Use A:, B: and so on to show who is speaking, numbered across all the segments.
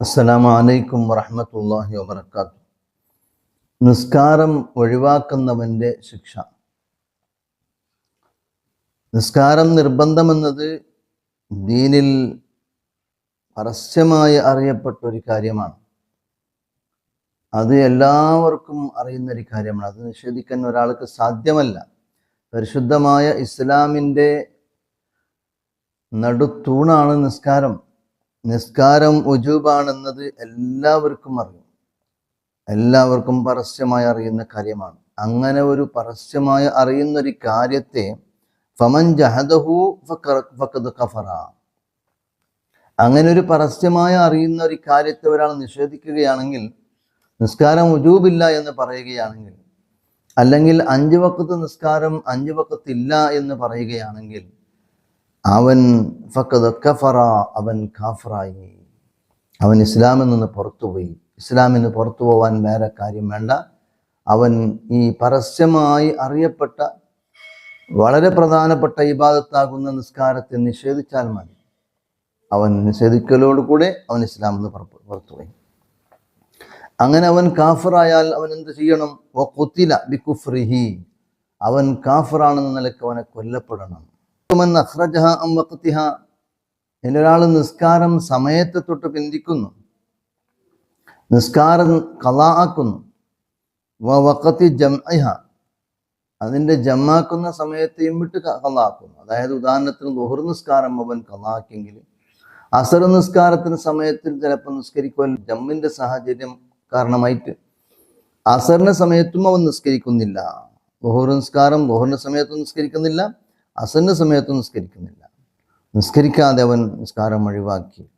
A: അസ്സലാമു അലൈക്കും വറഹമത്തല്ലാഹി വബർക്കാത്തു നിസ്കാരം ഒഴിവാക്കുന്നവന്റെ ശിക്ഷ. നിസ്കാരം നിർബന്ധമെന്നത് ദീനിൽ പരസ്യമായി അറിയപ്പെട്ട ഒരു കാര്യമാണ്. അത് എല്ലാവർക്കും അറിയുന്ന ഒരു കാര്യമാണ്. അത് നിഷേധിക്കാൻ ഒരാൾക്ക് സാധ്യമല്ല. പരിശുദ്ധമായ ഇസ്ലാമിന്റെ നടുത്തൂണാണ് നിസ്കാരം. നിസ്കാരം ഉജൂബാണെന്നത് എല്ലാവർക്കും അറിയും. എല്ലാവർക്കും പരസ്യമായി അറിയുന്ന കാര്യമാണ്. അങ്ങനെ ഒരു പരസ്യമായി അറിയുന്ന ഒരു കാര്യത്തെ ഫമൻ ജഹദഹു കഫറ. അങ്ങനെ ഒരു പരസ്യമായി അറിയുന്ന ഒരു കാര്യത്തെ ഒരാൾ നിഷേധിക്കുകയാണെങ്കിൽ നിസ്കാരം ഉജൂബില്ല എന്ന് പറയുകയാണെങ്കിൽ അല്ലെങ്കിൽ അഞ്ച് വക്കത്ത് നിസ്കാരം അഞ്ച് വക്കത്തില്ല എന്ന് പറയുകയാണെങ്കിൽ അവൻ ഫക്കത് കഫറ അവൻ കാഫറായി. അവൻ ഇസ്ലാമിൽ നിന്ന് പുറത്തുപോയി. ഇസ്ലാമിൽ നിന്ന് പുറത്തു പോവാൻ വേറെ കാര്യം വേണ്ട. അവൻ ഈ പരസ്യമായി അറിയപ്പെട്ട വളരെ പ്രധാനപ്പെട്ട ഇബാദത്താകുന്ന നിസ്കാരത്തെ നിഷേധിച്ചാൽ മതി. അവൻ നിഷേധിക്കലോടുകൂടെ അവൻ ഇസ്ലാമിൽ നിന്ന് പുറത്തുപോയി. അങ്ങനെ അവൻ കാഫറായാൽ അവൻ എന്ത് ചെയ്യണം? ബിക്കുഫ്രിഹി അവൻ കാഫറാണെന്ന നിലയ്ക്ക് അവനെ കൊല്ലപ്പെടണം. ഒരാൾ നിസ്കാരം സമയത്തെ തൊട്ട് പിന്തിക്കുന്നു. നിസ്കാരം കലാക്കുന്നു വക്കത്തി ജംഅഹ അതിന്റെ ജമാക്കുന്ന സമയത്തെയും വിട്ട് കലാക്കുന്നു അതായത് ഉദാഹരണത്തിന് ദുഹർ നിസ്കാരം അവൻ കലാക്കിയെങ്കിൽ അസർ നിസ്കാരത്തിന് സമയത്തിൽ ചിലപ്പോൾ നിസ്കരിക്കുവാൻ ജമ്മിന്റെ സാഹചര്യം കാരണമായിട്ട് അസറിന്റെ സമയത്തും അവൻ നിസ്കരിക്കുന്നില്ല. ദുഹർ നിസ്കാരം ദുഹറിന്റെ സമയത്തും നിസ്കരിക്കുന്നില്ല. അസന്ന സമയത്ത് നിസ്കരിക്കുന്നില്ല. നിസ്കരിക്കാതെ അവൻ നിസ്കാരം ഒഴിവാക്കി.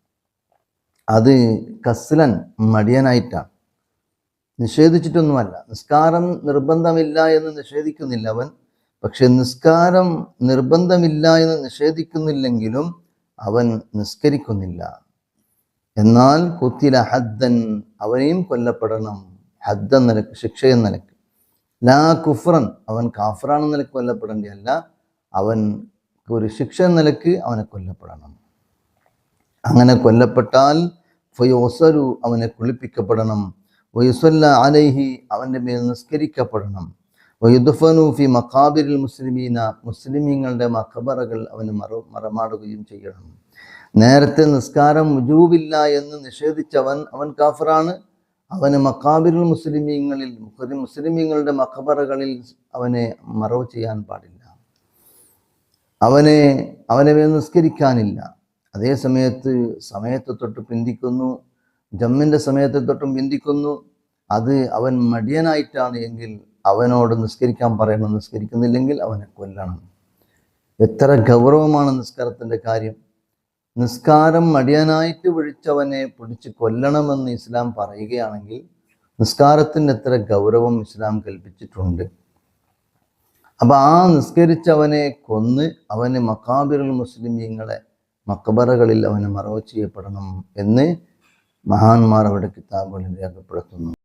A: അത് കസ്ലൻ മടിയനായിട്ടാണ് നിഷേധിച്ചിട്ടൊന്നുമല്ല. നിസ്കാരം നിർബന്ധമില്ല എന്ന് നിഷേധിക്കുന്നില്ല അവൻ. പക്ഷെ നിസ്കാരം നിർബന്ധമില്ല എന്ന് നിഷേധിക്കുന്നില്ലെങ്കിലും അവൻ നിസ്കരിക്കുന്നില്ല. എന്നാൽ കുത്തില ഹദ്ദൻ അവനെയും കൊല്ലപ്പെടണം. ഹദ്ദ നിലയ്ക്ക് ശിക്ഷ എന്ന നിലയ്ക്ക്. ലാ കുഫ്രൻ അവൻ കാഫറാണെന്ന നിലയ്ക്ക് കൊല്ലപ്പെടേണ്ടതല്ല. അവൻ ഒരു ശിക്ഷ നിലയ്ക്ക് അവനെ കൊല്ലപ്പെടണം. അങ്ങനെ കൊല്ലപ്പെട്ടാൽ ഫയോസരു അവനെ കുളിപ്പിക്കപ്പെടണം വയുസല്ല അലൈഹി അവന്റെ മേൽ നിസ്കരിക്കപ്പെടണം. വയുദുഫനു ഫി മുസ്ലിമീന മുസ്ലിമീങ്ങളുടെ മഖബറകൾ അവന് മറ മറമാടുകയും ചെയ്യണം. നേരത്തെ നിസ്കാരം മുജൂബില്ല എന്ന് നിഷേധിച്ചവൻ അവൻ കാഫറാണ്. അവന് മക്കാബിരുൽ മുസ്ലിമീങ്ങളിൽ മുസ്ലിമീങ്ങളുടെ മഖബറകളിൽ അവനെ മറവ് ചെയ്യാൻ പാടില്ല. അവനെ അവനെ നിസ്കരിക്കാനില്ല. അതേ സമയത്ത് സമയത്തെ തൊട്ട് പിന്തിക്കുന്നു. ജമ്മിന്റെ സമയത്തെ തൊട്ടും പിന്തിക്കുന്നു. അത് അവൻ മടിയനായിട്ടാണ് എങ്കിൽ അവനോട് നിസ്കരിക്കാൻ പറയണം നിസ്കരിക്കുന്നില്ലെങ്കിൽ അവനെ കൊല്ലണം. എത്ര ഗൗരവമാണ് നിസ്കാരത്തിന്റെ കാര്യം. നിസ്കാരം മടിയനായിട്ട് വിളിച്ചവനെ പിടിച്ച് കൊല്ലണമെന്ന് ഇസ്ലാം പറയുകയാണെങ്കിൽ നിസ്കാരത്തിന് എത്ര ഗൗരവം ഇസ്ലാം കൽപ്പിച്ചിട്ടുണ്ട്. അപ്പൊ ആ നിസ്കരിച്ചവനെ കൊന്ന് അവന് മക്കാബിറുൽ മുസ്ലിമീങ്ങളെ മക്കബറകളിൽ അവന് മറവ് ചെയ്യപ്പെടണം എന്ന് മഹാന്മാർ അവരുടെ കിതാബുകളിൽ രേഖപ്പെടുത്തുന്നു.